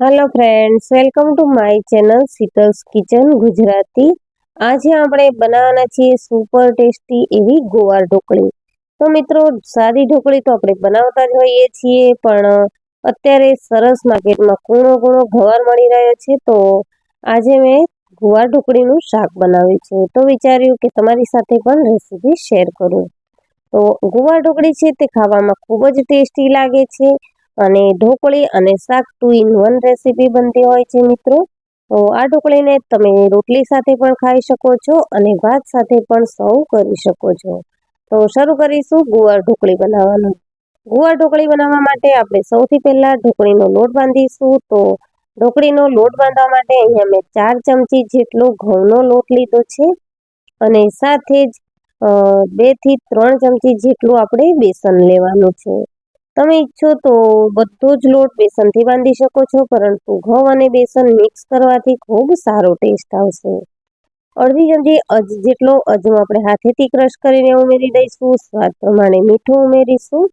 Hello friends welcome to my channel Sheetal's kitchen Gujarati આજે આપણે બનાવવાના છીએ સુપર ટેસ્ટી એવી ગોવાર ઢોકળી. તો મિત્રો, સાદી ઢોકળી તો આપણે બનાવતા જ હોઈએ છીએ, પણ અત્યારે સરસ માર્કેટમાં કૂણો કૂણો ગવાર મળી રહ્યો છે, તો આજે મેં ગોવાર ઢોકળીનું શાક બનાવ્યું છે. તો વિચાર્યું કે તમારી સાથે પણ રેસીપી શેર કરું. તો ગોવાર ઢોકળી છે તે ખાવામાં ખૂબ જ ટેસ્ટી લાગે છે. અને ઢોકળી અને શાક ટુ ઇન વન રેસીપી બનતી હોય છે મિત્રો. તો આ ઢોકળીને તમે રોટલી સાથે પણ ખાઈ શકો છો અને ભાત સાથે પણ સર્વ કરી શકો છો. તો શરૂ કરીશું ગુવાર ઢોકળી બનાવવાનું. ગુવાર ઢોકળી બનાવવા માટે આપણે સૌથી પહેલાં ઢોકળીનો લોટ બાંધીશું. તો ઢોકળીનો લોટ બાંધવા માટે અહીંયા મેં ચાર ચમચી જેટલો ઘઉંનો લોટ લીધો છે. અને સાથે જ બેથી ત્રણ ચમચી જેટલું આપણે બેસન લેવાનું છે. તમે ઈચ્છો તો બધો જ લોટ બેસનથી બાંધી શકો છો, પરંતુ ઘઉં અને બેસન મિક્સ કરવાથી ખૂબ સારો ટેસ્ટ આવશે. અડધી ચમચી અજ જેટલો અજમો આપણે હાથેથી ક્રશ કરીને ઉમેરી દઈશું, સ્વાદ પ્રમાણે મીઠું ઉમેરીશું.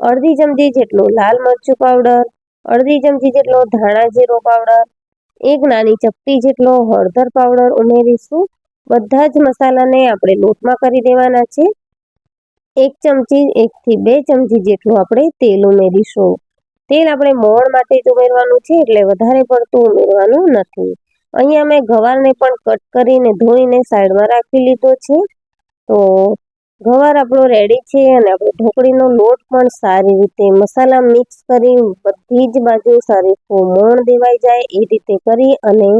અડધી ચમચી જેટલો લાલ મરચું પાવડર અડધી ચમચી જેટલો ધાણા જીરો પાવડર એક નાની ચપટી જેટલો હળદર પાવડર ઉમેરીશું. બધા જ મસાલાને આપણે લોટમાં કરી દેવાના છે. એક ચમચી, એકથી બે ચમચી જેટલું આપણે તેલ ઉમેરીશું. તેલ આપણે મોણ માટે જ ઉમેરવાનું છે, એટલે વધારે પડતું ઉમેરવાનું નથી. અહીંયા મેં ગવારને પણ કટ કરીને ધોઈને સાઈડમાં રાખી લીધો છે. તો ગવાર આપણો રેડી છે અને આપણે ઢોકળીનો લોટ પણ સારી રીતે મસાલા મિક્સ કરી બધી જ બાજુ સારી મોણ દેવાઈ જાય એ રીતે કરી અને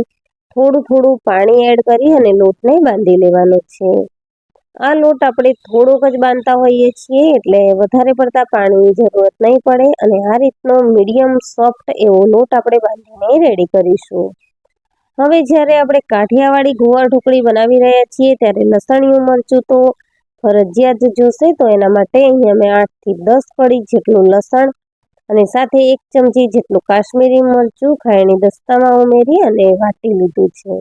થોડું થોડું પાણી એડ કરી અને લોટને બાંધી લેવાનો છે. આ લોટ આપણે થોડોક જ બાંધતા હોઈએ છીએ, એટલે વધારે પડતા પાણીની જરૂરત નહીં પડે અને આ રીતનો મીડિયમ સોફ્ટ એવો લોટ આપણે બાંધીને રેડી કરીશું. હવે જ્યારે આપણે કાઠિયાવાડી ગોવાર ઢોકળી બનાવી રહ્યા છીએ, ત્યારે લસણિયું મરચું તો ફરજિયાત જોશે, તો એના માટે અહીંયા મેં આઠથી દસ કડી જેટલું લસણ અને સાથે એક ચમચી જેટલું કાશ્મીરી મરચું ખાયણી દસ્તામાં ઉમેરી અને વાટી લીધું છે.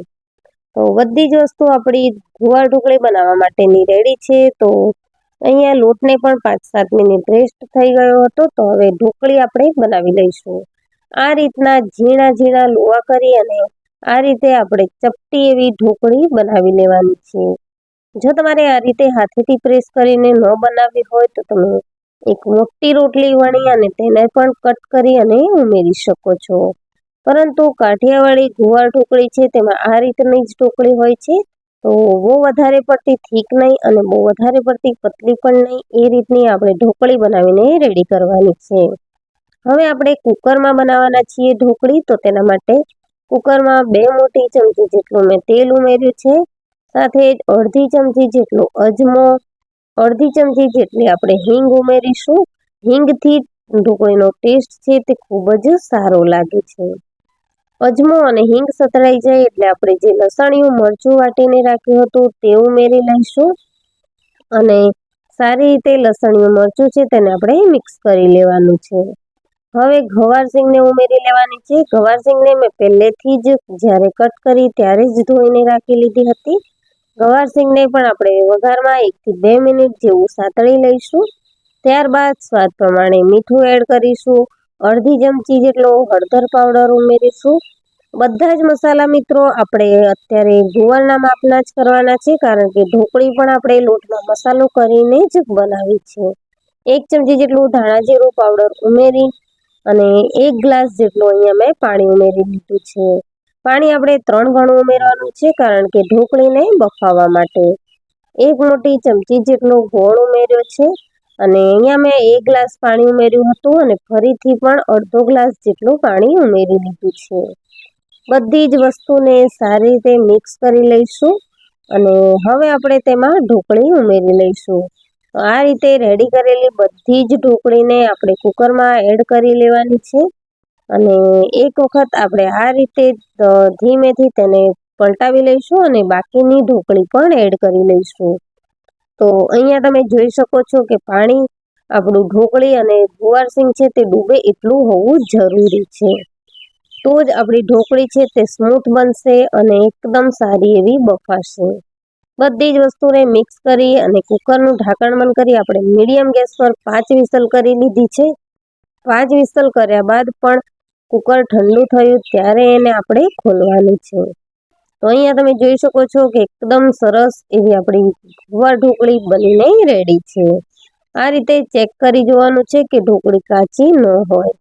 તો બધી જ વસ્તુ આપણી ગુવાર ઢોકળી બનાવવા માટેની રેડી છે. તો અહીંયા લોટને પણ પાંચ સાત મિનિટ રેસ્ટ થઈ ગયો હતો. તો હવે ઢોકળી આપણે બનાવી લઈશું. આ રીતના ઝીણા ઝીણા લોવા કરી અને આ રીતે આપણે ચપટી એવી ઢોકળી બનાવી લેવાની છે. જો તમારે આ રીતે હાથેથી પ્રેસ કરીને ન બનાવવી હોય તો તમે એક મોટી રોટલી વણી અને તેને પણ કટ કરી અને ઉમેરી શકો છો. પરંતુ કાઠિયાવાડી ગુવાર ઢોકળી છે, તેમાં આ રીતની જ ઢોકળી હોય છે. તો બહુ વધારે પડતી થીક નહીં અને બહુ વધારે પડતી પતલી પણ નહીં. એ રીતની આપણે ઢોકળી બનાવીને રેડી કરવાની છે. હવે આપણે કુકરમાં બનાવવાના છીએ ઢોકળી. તો તેના માટે કુકરમાં બે મોટી ચમચી જેટલું મેં તેલ ઉમેર્યું છે. સાથે જ અડધી ચમચી જેટલો અજમો, અડધી ચમચી જેટલી આપણે હિંગ ઉમેરીશું. હિંગથી ઢોકળીનો ટેસ્ટ છે તે ખૂબ જ સારો લાગે છે. અજમો અને હિંગ સતરાઈ જાય એટલે આપણે જે લસણિયું, મરચું વાટીને રાખ્યું હતું તે ઉમેરી લઈશું. અને સારી રીતે લસણિયું, મરચું છે તેને આપણે મિક્સ કરી લેવાનું છે. હવે ગવારસિંગને ઉમેરી લેવાની છે. ગવારસિંગને મેં પહેલેથી જ જ્યારે કટ કરી ત્યારે જ ધોઈને રાખી લીધી હતી. ગવારસિંગને પણ આપણે વઘારમાં એકથી બે મિનિટ જેવું સાતળી લઈશું. ત્યારબાદ સ્વાદ પ્રમાણે મીઠું એડ કરીશું. અડધી ચમચી જેટલો હળદર પાવડર ઉમેરીશું. બધા જ મસાલા મિત્રો, આપણે અત્યારે ગુવારના માપના જ કરવાના છે, કારણ કે ઢોકળી પણ આપણે લોટમાં મસાલો કરીને જ બનાવી છે. એક ચમચી જેટલું ધાણા જીરું પાવડર ઉમેરી અને એક ગ્લાસ જેટલું અહીંયા મેં પાણી ઉમેરી લીધું છે. પાણી આપણે ત્રણ ગણું ઉમેરવાનું છે, કારણ કે ઢોકળીને બફાવવા માટે. એક મોટી ચમચી જેટલો ગોળ ઉમેર્યો છે. અને અહીંયા મેં એક ગ્લાસ પાણી ઉમેર્યું હતું અને ફરીથી પણ અડધો ગ્લાસ જેટલું પાણી ઉમેરી લીધું છે. બધી જ વસ્તુને સારી રીતે મિક્સ કરી લઈશું અને હવે આપણે તેમાં ઢોકળી ઉમેરી લઈશું. આ રીતે રેડી કરેલી બધી જ ઢોકળીને આપણે કુકરમાં એડ કરી લેવાની છે અને એક વખત આપણે આ રીતે ધીમેથી તેને પલટાવી લઈશું અને બાકીની ઢોકળી પણ એડ કરી લઈશું. તો અહીંયા તમે જોઈ શકો છો કે પાણી આપણું ઢોકળી અને ગુવારસિંગ છે તે ડૂબે એટલું હોવું જરૂરી છે. તો જ આપણી ઢોકળી છે તે સ્મૂથ બનશે અને એકદમ સારી એવી બફાશે. બધી જ વસ્તુને મિક્સ કરી અને કુકરનું ઢાંકણ બંધ કરી આપણે મીડિયમ ગેસ પર પાંચ વિસલ કરી લીધી છે. પાંચ વિસલ કર્યા બાદ પણ કુકર ઠંડુ થયું ત્યારે એને આપણે ખોલવાનું છે. તો અહીંયા તમે જોઈ શકો છો કે એકદમ સરસ એવી આપણી ગુવાર ઢોકળી બનીને રેડી છે. આ રીતે ચેક કરી જોવાનું છે કે ઢોકળી કાચી ન હોય.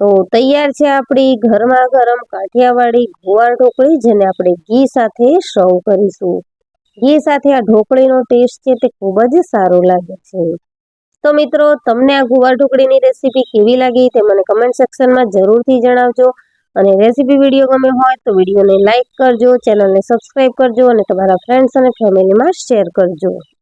તો તૈયાર છે આપણી ગરમા ગરમ કાઠિયાવાડી ગુવાર ઢોકળી જેને આપણે ઘી સાથે સર્વ કરીશું. ઘી સાથે આ ઢોકળીનો ટેસ્ટ છે તે ખૂબ જ સારો લાગે છે. તો મિત્રો, તમને આ ગુવાર ઢોકળીની રેસીપી કેવી લાગી તે મને કમેન્ટ સેક્શનમાં જરૂરથી જણાવજો. અને રેસીપી વીડિયો ગમે હોય તો વિડીયોને લાઇક કરજો ચેનલને સબસ્ક્રાઇબ કરજો અને તમારા ફ્રેન્ડ્સ અને ફેમિલીમાં શેર કરજો.